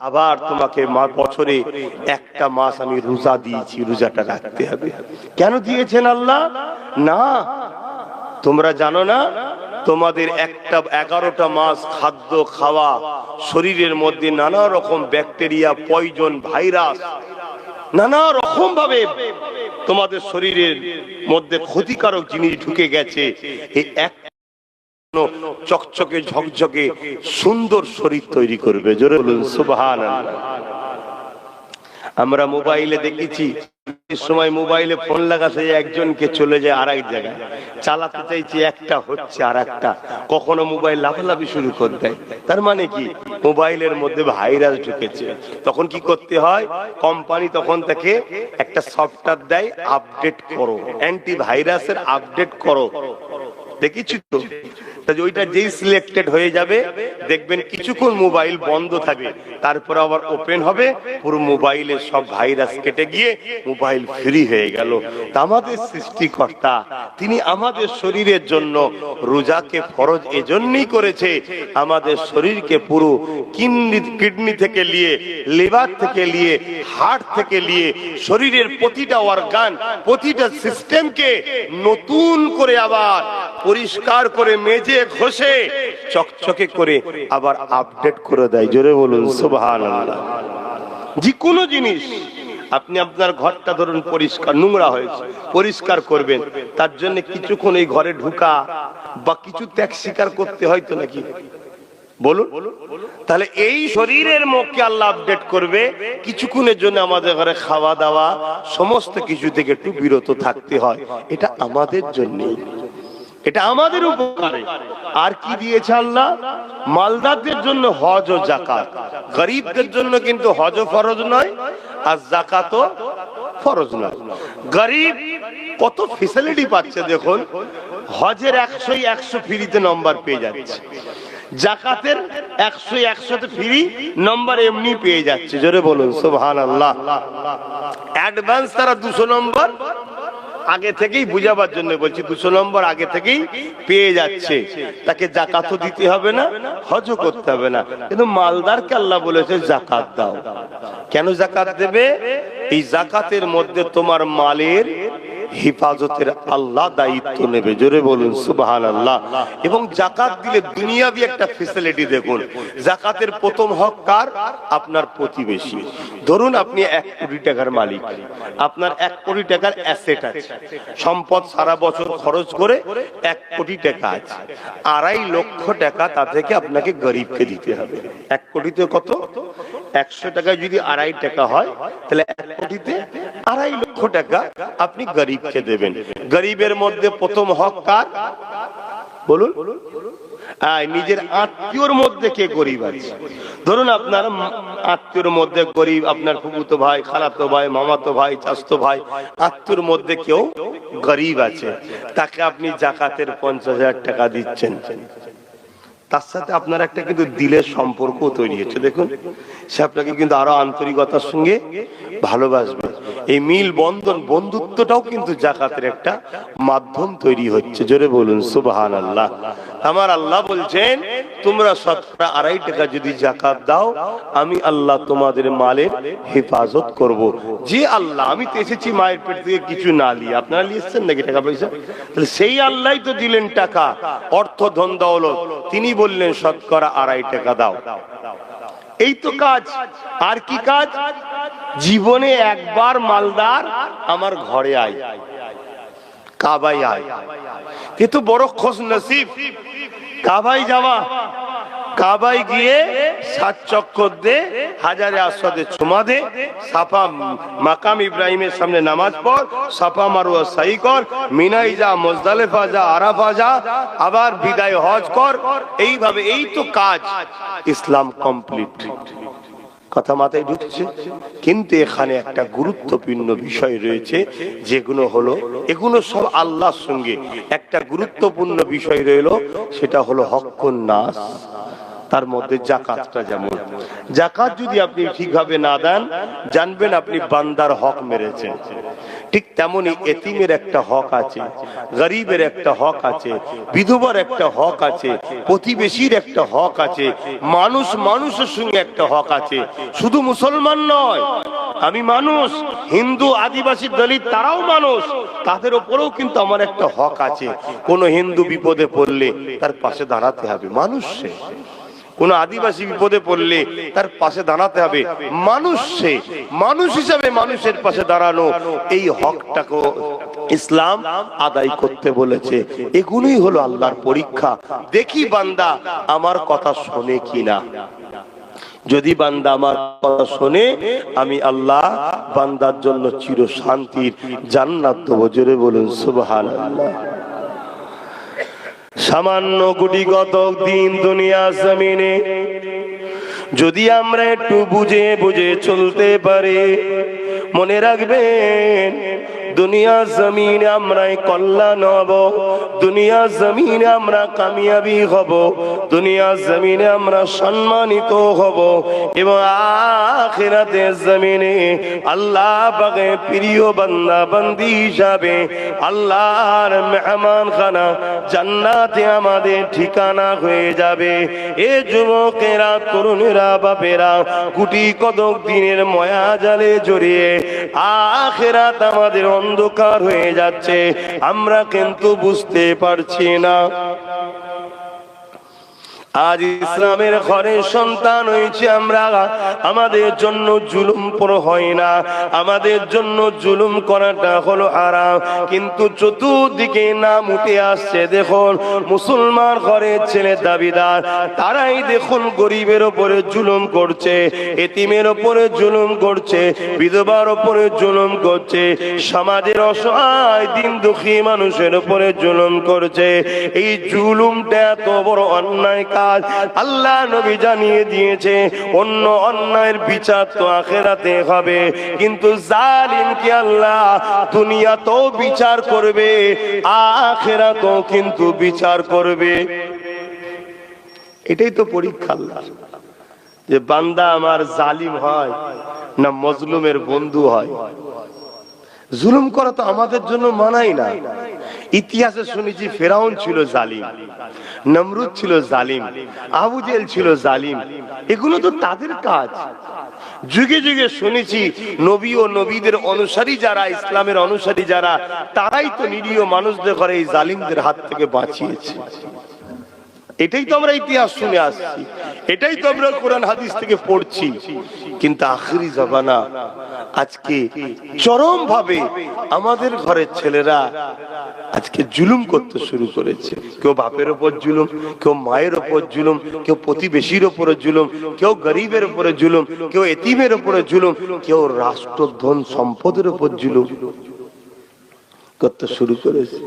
আবার তোমাকে বছরে একটা মাস আমি রোজা দিয়েছি, রোজাটা রাখতে হবে। কেন দিয়েছেন আল্লাহ? না, তোমরা জানো না, তোমাদের একটা এগারোটা মাস খাদ্য খাওয়া, শরীরের মধ্যে নানা রকম ব্যাকটেরিয়া, পয়জন, ভাইরাস, নানা রকম ভাবে তোমাদের শরীরের মধ্যে ক্ষতিকারক জিনিস ঢুকে গেছে। এই এক চকচকে, ঝকঝকে, সুন্দর শরীর তৈরি করবে। জোরে বলুন সুবহান আমরা মোবাইলে দেখেছি সময় মোবাইলে ফোন লাগাতে একজনকে চলে যায় আর এক জায়গায়। চালাতে চাইছি একটা হচ্ছে আর একটা কখনো মোবাইল লাফালাফি শুরু করে দেয়। তার মানে কি? মোবাইলের মধ্যে ভাইরাস ঢুকেছে। তখন কি করতে হয়? কোম্পানি তখন তাকে একটা সফটওয়্যার দেয়, আপডেট করো। অ্যান্টি ভাইরাসের আপডেট করো। দেখেছি তো? যে ওইটা যেই সিলেক্টেড হয়ে যাবে, দেখবেন কিছুক্ষণ মোবাইল বন্ধ থাকবে তারপর আবার ওপেন হবে, পুরো মোবাইলে সব ভাইরাস কেটে গিয়ে মোবাইল ফ্রি হয়ে গেল। আমাদের সৃষ্টিকর্তা, তিনি আমাদের শরীরের জন্য রোজাকে ফরজ এজন্যই করেছে, আমাদের শরীরকে পুরো কিডনি কিডনি থেকে নিয়ে লিভার থেকে নিয়ে হার্ট থেকে নিয়ে, শরীরের প্রতিটা অর্গান প্রতিটা সিস্টেমকে নতুন করে আবার পরিষ্কার করে মেজে ঘষে চকচকে করে আবার আপডেট করে দেয়। জোরে বলুন সুবহান যে কোনো জিনিস, আপনি আপনার ঘরটা ধরুন পরিষ্কার, নোংরা হয়েছে, পরিষ্কার করবেন, তার জন্য কিছুক্ষণ এই ঘরে ঢুকা বা কিছু ত্যাগ স্বীকার করতে হয়তো নাকি? বলুন। তাহলে এই শরীরের মুখকে আল্লাহ আপডেট করবে, কিছুক্ষণের জন্য আমাদের ঘরে খাওয়া দাওয়া, সমস্ত কিছু থেকে একটু বিরত থাকতে হয়। এটা আমাদের জন্যই। এটা আমাদের উপকারে। আর কি দিয়েছে আল্লাহ? মালদারদের জন্য হজ ও জাকাত গরিবদের জন্য কিন্তু হজ ফরজ নয়, আর জাকাতও ফরজ নয়। গরিব কত ফেসিলিটি পাচ্ছে দেখুন, হজের একশোই একশো ফ্রিতে নম্বর পেয়ে যাচ্ছে। জাকাতের একশো একশোতে ফ্রি নম্বর এমনি পেয়ে যাচ্ছে। জোরে বলুন সুবহান আল্লাহ অ্যাডভান্স তারা দুশো নম্বর আগে থেকেই বুঝাবার জন্য বলছি, দুশো নম্বর আগে থেকেই পেয়ে যাচ্ছে। তাকে জাকাতও দিতে হবে না হজ করতে হবে না। কিন্তু মালদারকে আল্লাহ বলেছে, জাকাত দাও। কেন জাকাত দেবে? এই জাকাতের মধ্যে তোমার মালের হেফাজতের আল্লাহ দায়িত্ব নেবে। জোরে বলুন সুবাহান আল্লাহ এবং জাকাত দিলে দুনিয়াবি একটা ফেসিলিটি দেখুন। জাকাতের প্রথম হক কার? আপনার প্রতিবেশী। ধরুন আপনি এক কোটি টাকার মালিক। আপনার এক কোটি টাকার অ্যাসেট আছে। সম্পদ সারা বছর খরচ করে এক কোটি টাকা আছে। আড়াই লক্ষ টাকা তা থেকে আপনাকে গরিবকে দিতে হবে। এক কোটিতে কত? একশো টাকায় যদি আড়াই টাকা হয়, তাহলে এক কোটিতে আড়াই লক্ষ টাকা আপনি গরিবকে দেবেন। গরিবের মধ্যে প্রথম হক কার? বলুন। নিজের আত্মীয়র মধ্যে কে গরিব আছে? ধরুন আপনার আত্মীয়র মধ্যে গরিব, আপনার ফুকুতো ভাই, খালাতো ভাই, মামাতো ভাই চাস্তো ভাই, আত্মীয়র মধ্যে কেউ গরিব আছে। তাকে আপনি জাকাতের পঞ্চাশ হাজার টাকা দিচ্ছেন। তার সাথে আপনার একটা কিন্তু দিলের সম্পর্ক তৈরি হচ্ছে দেখুন, সে আপনাকে কিন্তু আরও আন্তরিকতার সঙ্গে ভালোবাসবে। এই মিল, বন্ধন, বন্ধুত্বটাও কিন্তু জাকাতের একটা মাধ্যম তৈরি হচ্ছে। জোরে বলুন সুবহান আল্লাহ আমার আল্লাহ বলছেন, তোমরা শতকরা আড়াই টাকা যদি জাকাত দাও, আমি আল্লাহ তোমাদের মালের হেফাজত করব। যে আল্লাহ, আমি তো এসেছি মায়ের পেট থেকে কিছু না নিয়ে। আপনারা নিয়েছেন নাকি টাকা পয়সা? তাহলে সেই আল্লাহ তো দিলেন টাকা। অর্থ ধন দৌলত। তিনি বললেন, শতকরা আড়াই টাকা দাও। এই তো কাজ। আর কি কাজ? জীবনে একবার মালদার আমার ঘরে আয়। কাবাই আয়। এ তো বড় খোঁজ নসিব। কাবাই যাওয়া। কাবাই গিয়ে সাত চক্কর দে, হাজারে আসদে চুমা দে, সাফা মাকাম ইব্রাহিমের সামনে নামাজ পড়, সাফা মারুয়া সাই কর, মিনাই যা, মোজদালেফা যা, আরাফা যা, আবার বিদায় হজ কর। এইভাবে এই তো কাজ। ইসলাম কমপ্লিট। কথা মাথায় ঢুকছে। কিন্তু এখানে একটা গুরুত্বপূর্ণ বিষয় রয়েছে, যেগুলো হলো, এগুলো সব আল্লাহর সঙ্গে। একটা গুরুত্বপূর্ণ বিষয় রইল, সেটা হলো হক্কুন নাস। তার মধ্যে জাকাতটা যেমন। জাকাত যদি আপনি ঠিকভাবে না দেন, জানবেন আপনি বান্দার হক মেরেছেন। ঠিক তেমনি এতিমের একটা হক আছে, গরিবের একটা হক আছে, বিধবার একটা হক আছে, প্রতিবেশীর একটা হক আছে, মানুষ মানুষের সঙ্গে একটা হক আছে। শুধু মুসলমান নয়, আমি মানুষ, হিন্দু, আদিবাসী, দলিত, তারাও মানুষ, তাদের ওপরেও কিন্তু আমার একটা হক আছে। কোন হিন্দু বিপদে পড়লে তার পাশে দাঁড়াতে হবে। মানুষ সে। কোন আদিবাসী বিপদে পড়লে তার পাশে দাঁড়াতে হবে। মানুষ সে, মানুষ হিসাবে মানুষের পাশে দাঁড়ানো এই হকটাকে ইসলাম আদায় করতে বলেছে। এগুলোই হলো আল্লাহর পরীক্ষা। দেখি বান্দা আমার কথা শোনে কিনা। যদি বান্দা আমার কথা শোনে, আমি আল্লাহ বান্দার জন্য চির শান্তির জান্নাত জোরে বলুন সুবহান সামান্য গুটি কত দিন দুনিয়া জমিনে, যদি আমরা একটু বুঝে বুঝে চলতে পারি, মনে রাখবেন দুনিয়া জমিনে আমরা কল্যাণ হব। দুনিয়া জমিনে আমরা কামিয়াবি হব। দুনিয়া জমিনে আমরা সম্মানিত হব। এবং আখিরাতে জমিনে আল্লাহ পাকে প্রিয় বান্দা, বান্দি হিসাবে আল্লাহর মেহমান খানা জান্নাতে আমাদের ঠিকানা হয়ে যাবে। এ যুবকেরা, তরুণেরা, বাপেরা কুটি কদক দিনের ময়া জালে জড়িয়ে আখেরাত আমাদের অন্ধকার হয়ে যাচ্ছে। আমরা কিন্তু বুঝতে পারছি না। আজ ইসলামের ঘরে সন্তান হয়েছে আমরা। আমাদের জন্য জুলুম পর হয় না। আমাদের জন্য জুলুম করাটা হলো আরাম কিন্তু চতুর্দিকে নাম উঠে আসছে, দেখুন, মুসলমান ঘরের ছেলে দাবিদার, তারাই দেখুন গরিবের ওপরে জুলুম করছে, এতিমের ওপরে জুলুম করছে, বিধবার ওপরে জুলুম করছে, সমাজের অসহায়, দিন দুঃখী মানুষের ওপরে জুলুম করছে। এই জুলুমটা এত বড় অন্যায় কাজ। আল্লাহ নবী জানিয়ে দিয়েছে, অন্য অন্যায়ের বিচার তো আখেরাতে হবে। কিন্তু জালিমকে আল্লাহ? দুনিয়া তো বিচার করবে আখেরা তো কিন্তু বিচার করবে। এটাই তো পরীক্ষা আল্লাহ যে বান্দা আমার জালিম হয় না মজলুমের বন্ধু হয়। জুলুম করা তো আমাদের জন্য মানাই না। ইতিহাসে শুনেছি, ফেরাউন ছিল জালিম, নমরুদ ছিল জালিম, আবু জেল ছিল জালিম। এগুলো তো তাদের কাজ। যুগে যুগে শুনেছি, নবী ও নবীদের অনুসারী যারা, ইসলামের অনুসারী যারা, তারাই তো নিরীহ মানুষদের ঘরে এই জালিমদের হাত থেকে বাঁচিয়েছে। এটাই তো আমরা ইতিহাস শুনে আসছি। এটাই তো আমরা কোরআন হাদিস থেকে পড়ছি। কিন্তু আখরি জবানা আজকে চরম ভাবে আমাদের ঘরের ছেলেরা আজকে জুলুম করতে শুরু করেছে। কেউ বাপের ওপর জুলুম, কেউ মায়ের ওপর জুলুম, কেউ প্রতিবেশীর ওপরে জুলুম, কেউ গরিবের উপরে জুলুম, কেউ এতিমের উপরে জুলুম, কেউ রাষ্ট্রধন সম্পদের উপর জুলুম করতে শুরু করেছে।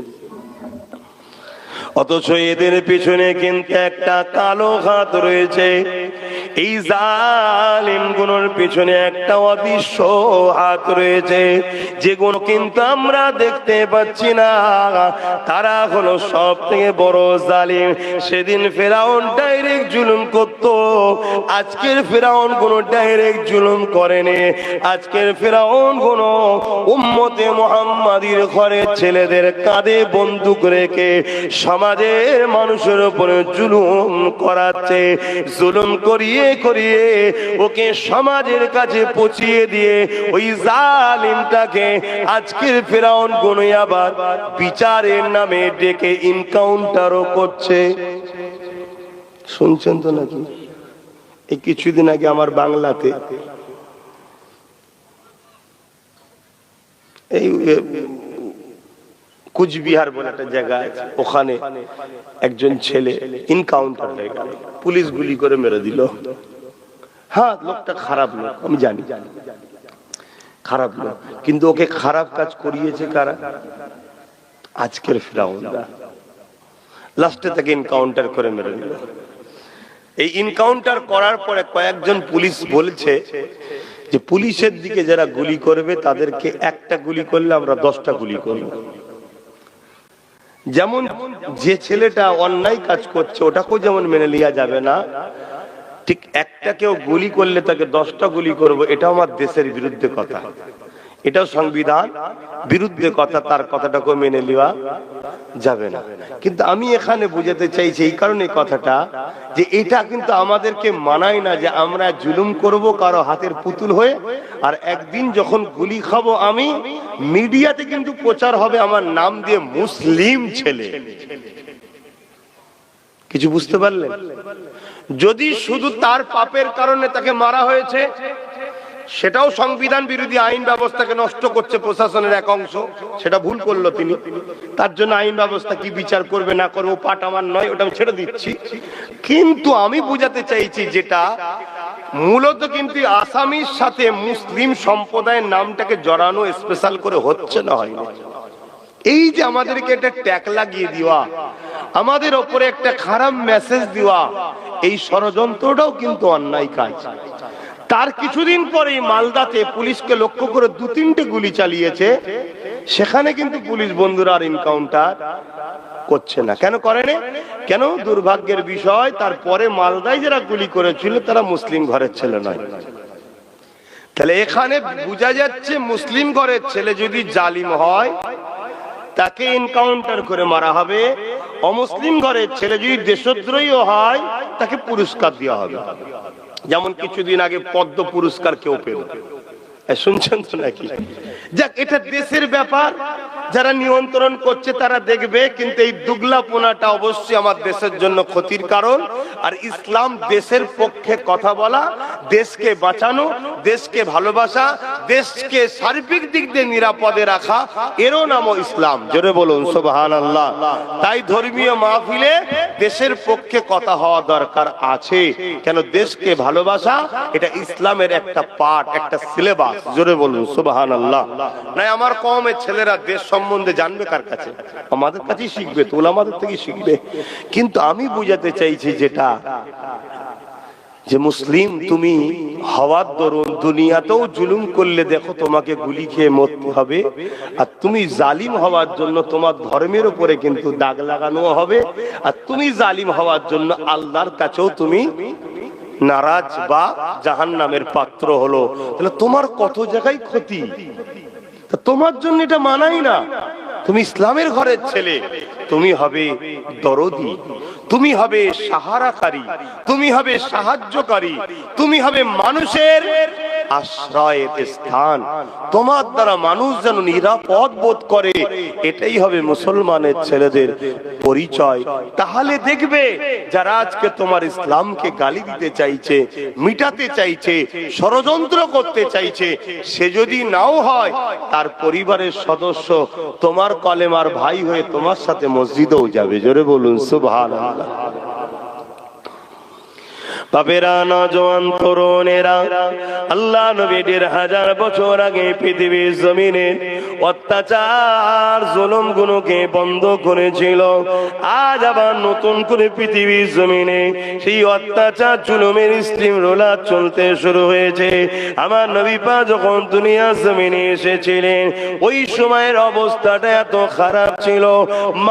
অথচ এদের পিছনে কিন্তু একটা কালো হাত রয়েছে। এই জালিমগুলোর পিছনে একটা অদৃশ্য হাত রয়েছে, যেগুলো কিন্তু আমরা দেখতে পাচ্ছি না। তারা হলো সব থেকে বড় জালিম। সেদিন ফেরাউন ডাইরেক্ট জুলুম করত। আজকের ফেরাউন কোন ডাইরেক্ট জুলুম করেনি। আজকের ফেরাউন কোন উম্মতে মোহাম্মদীর ঘরের ছেলেদের কাঁধে বন্দুক রেখে সমাজের মানুষের উপরে জুলুম করাচ্ছে। জুলুম করিয়ে করিয়ে ওকে সমাজের কাছে পচিয়ে দিয়ে ওই জালিমটাকে আজকের ফেরাউন গুনে আবার বিচারের নামে ডেকে ইনকাউন্টারও করছে। শুনছেন তো নাকি? এই কিছুদিন আগে আমার বাংলাতে এই কুচবিহার বলে একটা জায়গা আছে। ওখানে একজন ছেলে ইনকাউন্টার হয়ে গেল। পুলিশ গুলি করে মেরে দিল। হ্যাঁ লোকটা খারাপ লোক, আমি জানি। খারাপ লোক। কিন্তু ওকে খারাপ কাজ করিয়েছে কারা? আজকের ফিরাউনরা লাস্টে তাকে ইনকাউন্টার করে মেরে দিল। এই ইনকাউন্টার করার পরে কয়েকজন পুলিশ বলছে যে পুলিশের দিকে যারা গুলি করবে, তাদেরকে একটা গুলি করলে আমরা দশটা গুলি করব। যেমন যে ছেলেটা অন্যায় কাজ করছে, ওটাকেও যেমন মেনে নেওয়া যাবে না, ঠিক একটা কেউ গুলি করলে তাকে দশটা গুলি করব এটা আমার দেশের বিরুদ্ধে কথা। এটাও সংবিধান। বিরুদ্ধে কথা, তার কথাটাকে মেনে নেওয়া যাবে না। কিন্তু আমি এখানে বুঝাতে চাইছি এই কারণে কথাটা যে এটা কিন্তু আমাদেরকে মানায় না যে আমরা জুলুম করব কারও হাতের পুতুল হয়ে, আর একদিন যখন গুলি খাব আমি, মিডিয়াতে কিন্তু প্রচার হবে আমার নাম দিয়ে মুসলিম ছেলে। কিছু বুঝতে পারলেন? যদি শুধু তার পাপের কারণে তাকে মারা হয়েছে সেটাও সংবিধান বিরোধী আইন ব্যবস্থাকে নষ্ট করছে প্রশাসনের এক অংশ, সেটা ভুল করল তিনি। তার জন্য আইন ব্যবস্থা কি বিচার করবে না করব পাট আমার নয়, ওটা আমি ছেড়ে দিচ্ছি। কিন্তু আমি বুঝাতে চাইছি যেটা, মূলত কিন্তু আসামির সাথে মুসলিম সম্প্রদায়ের নামটাকে জড়ানো স্পেশাল করে হচ্ছে না হয়নি। এই যে আমাদেরকে একটা ট্যাগ লাগিয়ে দেওয়া, আমাদের ওপরে একটা খারাপ মেসেজ দেওয়া, এই ষড়যন্ত্রটাও কিন্তু অন্যায় কাজ। তার কিছুদিন পরেই মালদাতে পুলিশকে লক্ষ্য করে দু তিনটে গুলি চালিয়েছে। সেখানে কিন্তু পুলিশ বন্ধুরা আর এনকাউন্টার করছে না। কেন করেনি কেন? দুর্ভাগ্যের বিষয়, তারপরে মালদায় যারা গুলি করেছিল, তারা মুসলিম ঘরের ছেলে নয়। তাহলে এখানে বোঝা যাচ্ছে মুসলিম ঘরের ছেলে যদি জালিম হয়, তাকে এনকাউন্টার করে মারা হবে। অমুসলিম ঘরের ছেলে যদি দেশদ্রোহী হয়, তাকে পুরস্কার দেওয়া হবে। যেমন কিছুদিন আগে পদ্ম পুরস্কার কেউ পেল শুনছেন তো নাকি? যাক এটা দেশের ব্যাপার। যারা নিয়ন্ত্রণ করছে তারা দেখবে, কিন্তু এই দুগলাপোনাটা অবশ্যই আমার দেশের জন্য ক্ষতির কারণ। আর ইসলাম দেশের পক্ষে কথা বলা, দেশকে বাঁচানো, দেশকে ভালোবাসা, দেশকে সার্বিক দিক দিয়ে নিরাপদে রাখা, এরও নামও ইসলাম। জোরে বলুন সোবাহান আল্লাহ তাই ধর্মীয় মাহফিলে দেশের পক্ষে কথা হওয়া দরকার আছে। কেন দেশকে ভালোবাসা, এটা ইসলামের একটা পাঠ, একটা সিলেবাস। জোরে বলুন সুবাহান আল্লাহ নাই, আমার কমের ছেলেরা দেশ সম্বন্ধে জানবে কার কাছে? আমাদের কাছেই শিখবে, তোলা আমাদের থেকে শিখবে। কিন্তু আমি বুঝাতে চাইছি যেটা, যে মুসলিম তুমি হওয়ার দরুন দুনিয়াতেও জুলুম করলে দেখো তোমাকে গুলি খেয়ে মরতে হবে, আর তুমি জালিম হওয়ার জন্য তোমার ধর্মের উপরে কিন্তু দাগ লাগানো হবে, আর তুমি জালিম হওয়ার জন্য আল্লাহর কাছেও তুমি নারাজ বা জাহান নামের পাত্র হলো। তাহলে তোমার কত জায়গায় ক্ষতি? তোমার জন্য এটা মানাই না। তুমি ইসলামের ঘরের ছেলে। তুমি হবে দরদি। তুমি হবে সাহারাকারী। তুমি হবে সাহায্যকারী। তুমি হবে মানুষের আশ্রয়ের স্থান। তোমার দ্বারা মানুষ যেন নিরাপদ বোধ করে, এটাই হবে মুসলমানের ছেলেদের পরিচয়। তাহলে দেখবে, যারা আজকে তোমার ইসলামকে গালি দিতে চাইছে, মিটাতে চাইছে, ষড়যন্ত্র করতে চাইছে, সে যদি নাও হয়, তার পরিবারের সদস্য তোমার কলেমার ভাই হয়ে তোমার সাথে মসজিদেও যাবে। জোরে বলুন, সুবহানাল্লাহ। বাপেরা নজওয়ান তরুণেরা আল্লাহ নবী দেড় হাজার বছর আগে পৃথিবীর জমিনে অত্যাচার জুলুম গুলোকে বন্ধ করেছিল। আজ আবার নতুন করে পৃথিবীর জমিনে সেই অত্যাচার, জুলুমের স্টিম রোলার চলতে শুরু হয়েছে। আমার নবী পা যখন দুনিয়া জমিনে এসেছিলেন, ওই সময়ের অবস্থাটা এত খারাপ ছিল।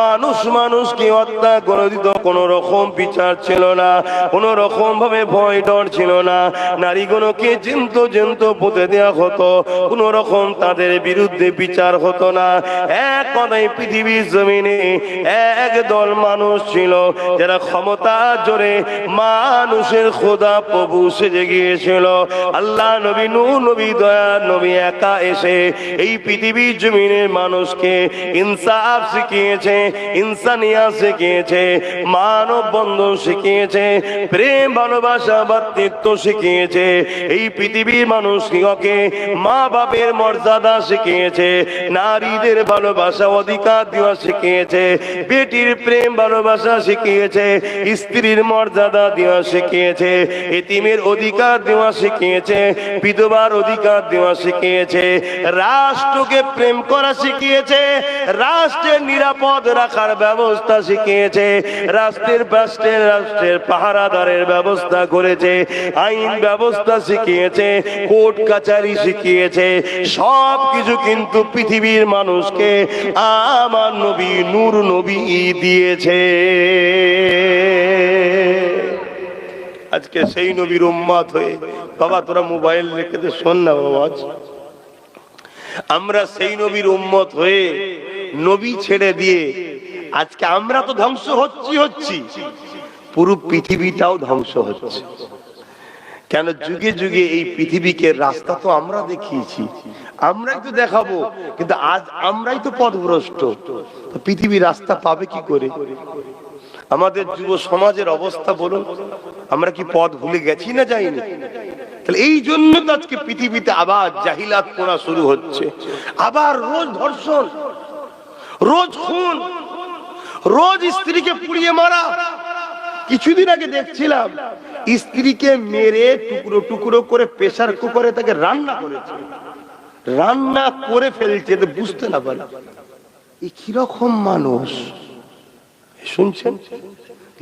মানুষ মানুষকে হত্যা করে দিত, কোন রকম বিচার ছিল না, কোন রকম ভাবে ভয় ডর ছিল না। নারীগুলোকে জিন্ত জিন্ত পুঁতে দেওয়া হতো, কোন রকম তাদের বিরুদ্ধে বিচার হতো না। এক পৃথিবীর জমিনে এক দল মানুষ ছিল, যারা ক্ষমতা জোরে মানুষের খোদা প্রভু সেজে গিয়েছিল। আল্লাহ নবী নূ নবী দয়া, নবী একা এসে এই পৃথিবীর জমিনের মানুষকে ইনসাফ শিখিয়েছে ইনসানিয়া শিখিয়েছে, মানব বন্ধন শিখিয়েছে, প্রেম, ভালোবাসা ভাতৃত্ব শিখিয়েছে। এই পৃথিবীর মানুষকে মা বাপের মর্যাদা শিখিয়েছে? নারীদের ভালোবাসা অধিকার দেওয়া শিখিয়েছে, বেটির প্রেম ভালোবাসা শিখিয়েছে, স্ত্রীর মর্যাদা দেওয়া শিখিয়েছে, এতিমের অধিকার দেওয়া শিখিয়েছে, বিধবার অধিকার দেওয়া শিখিয়েছে, রাষ্ট্রকে প্রেম করা শিখিয়েছে, রাষ্ট্রের নিরাপদ রাখার ব্যবস্থা শিখিয়েছে, রাষ্ট্রের রাষ্ট্রের রাষ্ট্রের পাহারাদারের ব্যবস্থা করেছে, আইন ব্যবস্থা শিখিয়েছে, কোর্ট কাচারি শিখিয়েছে সব কিছু কিন্তু পৃথিবীর মানুষকে আমার নবী, নূর নবী দিয়েছে। আজকে সেই নবীর উম্মাত হয়ে, বাবা তোরা মোবাইল রেখে দে, শোন না বাবা। আমরা সেই নবীর উম্মত হয়ে নবী ছেড়ে দিয়ে, আজকে আমরা তো ধ্বংস হচ্ছি হচ্ছি। পুরো পৃথিবীটাও ধ্বংস হচ্ছে। কেন যুগে যুগে এই পৃথিবীকে রাস্তা তো আমরা দেখিয়েছি। আমরাই তো দেখাবো, কিন্তু আজ আমরাই তো পথভ্রষ্ট। পৃথিবী রাস্তা পাবে কি করে? আমাদের যুব সমাজের অবস্থা বলুন, আমরা কি পথ ভুলে গেছি না যাইনি? তাহলে এই জন্য তো আজকে পৃথিবীতে আবার জাহিলাত পোনা শুরু হচ্ছে। আবার রোজ ধর্ষণ, রোজ খুন, রোজ স্ত্রীকে পুড়িয়ে মারা। কিছুদিন আগে দেখছিলাম স্ত্রীকে মেরে টুকরো টুকরো করে প্রেসার কুকারে তাকে রান্না করেছে। রান্না করে ফেলছে বুঝতে না পারে। কীরকম মানুষ? শুনছেন?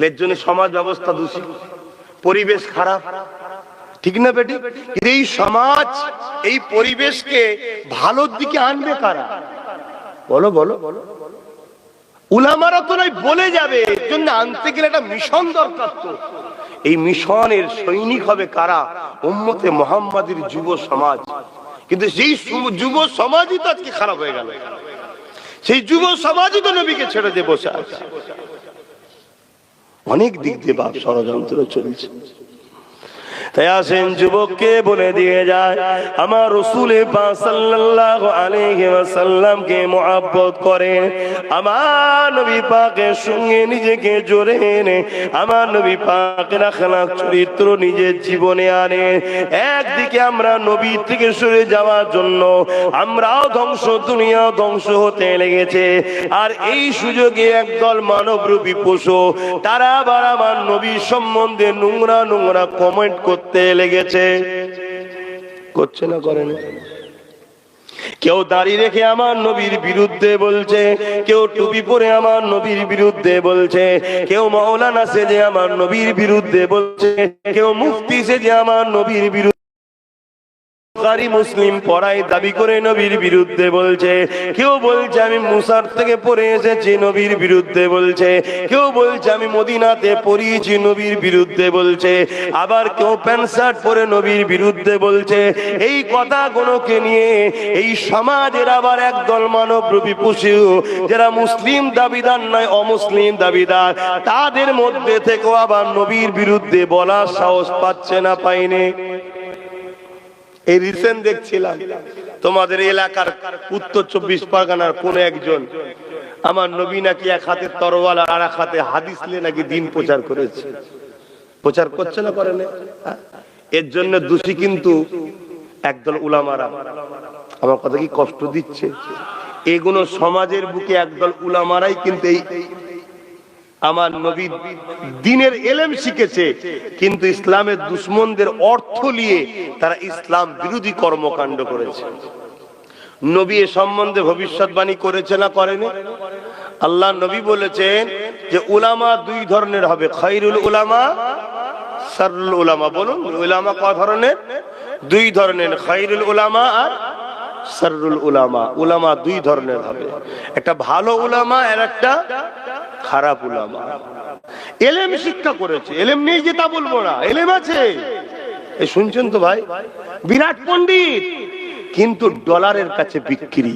এর জন্য সমাজ ব্যবস্থা দূষিত, পরিবেশ খারাপ। ঠিক না বেটি? এই সমাজ, এই পরিবেশকে ভালোর দিকে আনবে কারা? বলো বলো উলামারা তো নয়, বলে যাবে, এর জন্য আনতে গেলে একটা মিশন দরকার তো। এই মিশনের সৈনিক হবে কারা? উম্মতে মোহাম্মদের যুব সমাজ। কিন্তু সেই যুব সমাজই তো আজকে খারাপ হয়ে গেল। সেই যুব সমাজই তো নবীকে ছেড়ে দিয়ে বসে আছে। অনেক দিক দিয়ে বাপ ষড়যন্ত্র চলছে। তাই আসেন যুবককে বলে দিয়ে যায়, আমার রসুল সাল্লাল্লাহু আলাইহি ওয়াসাল্লামকে মহব্বত করেন। আমার নবী পাকের সঙ্গে নিজেকে জোরে এনে, আমার নবী পাকের আখলাক চরিত্র নিজের জীবনে আনে। একদিকে আমরা নবী থেকে সরে যাওয়ার জন্য আমরাও ধ্বংস দুনিয়া ধ্বংস হতে লেগেছে। আর এই সুযোগে একদল মানবরূপী পশু, তারা আবার আমার নবী সম্বন্ধে নোংরা নোংরা কমেন্ট করতে লেগেছে। করছে না করে না কেউ দাড়ি রেখে আমার নবীর বিরুদ্ধে বলছে, কেউ টুপি পরে আমার নবীর বিরুদ্ধে বলছে, কেউ মৌলানা সেজে আমার নবীর বিরুদ্ধে বলছে, কেউ মুফতি সেজে আমার নবীর বিরুদ্ধে বুখারী মুসলিম পড়াই দাবি করে নবীর বিরুদ্ধে বলছে, কেউ বলছে আমি মুসার থেকে পড়ে এসেছি নবীর বিরুদ্ধে বলছে, কেউ বলছে আমি মদিনাতে পড়িয়েছি নবীর বিরুদ্ধে বলছে, আবার কেউ প্যান্ট শার্ট পরে নবীর বিরুদ্ধে বলছে, এই কথাগুলোকে নিয়ে এই সমাজের আবার একদল মানব রূপী যারা মুসলিম দাবিদার নয়, অমুসলিম দাবিদার, তাদের মধ্যে থেকেও আবার নবীর বিরুদ্ধে বলার সাহস পাচ্ছে না পাইনে এই রিসেন্ট দেখছিলাম, তোমাদের এলাকার উত্তর চব্বিশ পরগনার কোন একজন, আমার নবী নাকি এক হাতে তরোয়াল আর এক হাতে হাদিস নিয়ে নাকি দিন প্রচার করেছে। প্রচার করছে না করে? এর জন্য দোষী কিন্তু একদল উলামারা। আমার কথা কি কষ্ট দিচ্ছে? এগুলো সমাজের বুকে একদল উলামারাই কিন্তু এই আমার নবী দিনের এলেম শিখেছে, কিন্তু ইসলামের দুশ্মনদের অর্থ নিয়ে তারা ইসলাম বিরোধী কর্মকাণ্ড করেছে। নবী এ সম্বন্ধে ভবিষ্যৎবাণী করেছে না করেনি? আল্লাহ নবী বলেছেন যে উলামা দুই ধরনের হবে খৈরুল উলামা সারুল উলামা। বলুন, উলামা ক ধরনের? দুই ধরনের খৈরুল উলামা আর সারুল উলামা। উলামা দুই ধরনের হবে। একটা ভালো উলামা আর একটা খারাপ উলামা। এলেম শিক্ষা করেছে। এলেম নেই যে তা বলব না? এলেম আছে। এই শুনছেন তো ভাই? বিরাট পন্ডিত কিন্তু ডলারের কাছে বিক্রি।